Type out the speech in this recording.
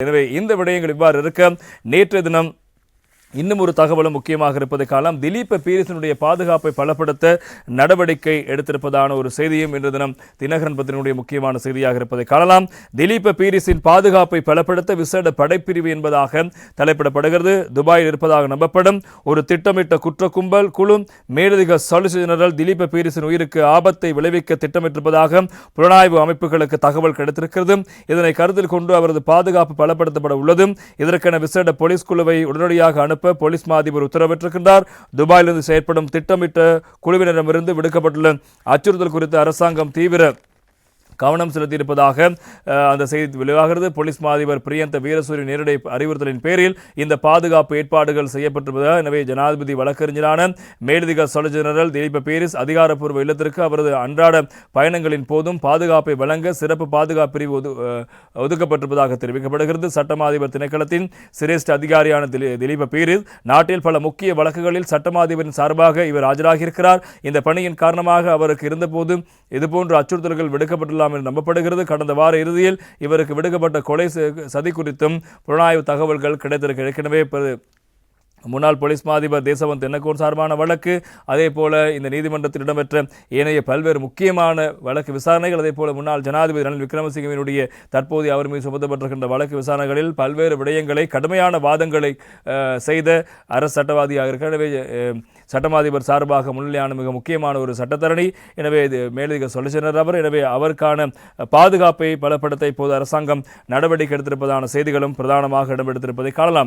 எனவே இந்த விடயங்கள் இவ்வாறு இருக்க நேற்றைய தினம் இன்னும் ஒரு தகவலும் முக்கியமாக இருப்பது காலம் திலீப் பீரிசனுடைய பாதுகாப்பை பலப்படுத்த நடவடிக்கை எடுத்திருப்பதான ஒரு செய்தியும் இன்று தினம் தினகரன் பத்தினுடைய முக்கியமான செய்தியாக இருப்பதை காணலாம். திலீப் பீரிஸின் பாதுகாப்பை பலப்படுத்த விசேட படைப்பிரிவு என்பதாக தலைப்பிடப்படுகிறது. துபாயில் இருப்பதாக நம்பப்படும் ஒரு திட்டமிட்ட குற்ற கும்பல் குழு மேலதிக சொலிசிட்டர் ஜெனரல் திலீப் பீரிஸின் உயிருக்கு ஆபத்தை விளைவிக்க திட்டமிட்டிருப்பதாக புலனாய்வு அமைப்புகளுக்கு தகவல் கிடைத்திருக்கிறது. இதனை கருத்தில் கொண்டு அவரது பாதுகாப்பு பலப்படுத்தப்பட உள்ளது. இதற்கென விசேட போலீஸ் குழுவை உடனடியாக அனுப்ப போலீஸ் மா அதிபர் உத்தரவிட்டிருக்கின்றார். துபாயிலிருந்து செயற்படும் திட்டமிட்ட குழுவினரிடமிருந்து விடுக்கப்பட்டுள்ள அச்சுறுத்தல் குறித்து அரசாங்கம் தீவிர கவனம் செலுத்தியிருப்பதாக அந்த செய்தி வெளியாகிறது. போலீஸ் மா அதிபர் பிரியந்த வீரசூரி நேரடி அறிவுறுத்தலின் பேரில் இந்த பாதுகாப்பு ஏற்பாடுகள் செய்யப்பட்டிருப்பதாக எனவே ஜனாதிபதி வழக்கறிஞரான மேலதிக சொல ஜெனரல் திலீப பேரிஸ் அதிகாரப்பூர்வ இல்லத்திற்கு அவரது அன்றாட பயணங்களின் போதும் பாதுகாப்பை வழங்க சிறப்பு பாதுகாப்பு பிரிவு ஒது- ஒதுக்கப்பட்டிருப்பதாக தெரிவிக்கப்படுகிறது. சட்டமாதிபர் திணைக்களத்தின் சிரேஷ்ட அதிகாரியான திலீ- திலீப பேரிஸ் நாட்டில் பல முக்கிய வழக்குகளில் சட்டமாதிபரின் சார்பாக இவர் ஆஜராகியிருக்கிறார். இந்த பணியின் காரணமாக அவருக்கு இருந்தபோது இதுபோன்ற அச்சுறுத்தல்கள் விடுக்கப்பட்டுள்ளலாம் என்று நம்பப்படுகிறது. கடந்த வார இறுதியில் இவருக்கு விடுக்கப்பட்ட கொலை சதி குறித்தும் புலனாய்வு தகவல்கள் கிடைத்திருக்க ஏற்கனவே முன்னாள் போலீஸ் மாதிபர் தேசவந்த் தென்னக்கோன் சார்பான வழக்கு அதே போல இந்த நீதிமன்றத்தில் இடம்பெற்ற ஏனைய பல்வேறு முக்கியமான வழக்கு விசாரணைகள் அதே போல முன்னாள் ஜனாதிபதி ரணில் விக்ரமசிங்கவினுடைய தற்போதைய அவர் மீது சுமத்தப்பட்டிருக்கின்ற வழக்கு விசாரணைகளில் பல்வேறு விடயங்களை கடுமையான வாதங்களை செய்த அரசு சட்டவாதியாக இருக்க எனவே சட்டமாதிபர் சார்பாக முன்னிலையான மிக முக்கியமான ஒரு சட்டத்தரணி. எனவே இது மேலதிக சொலிசிட்டர் அவர். எனவே அவருக்கான பாதுகாப்பை பலப்படுத்த இப்போது அரசாங்கம் நடவடிக்கை எடுத்திருப்பதான செய்திகளும் பிரதானமாக இடம்பெடுத்திருப்பதை காணலாம்.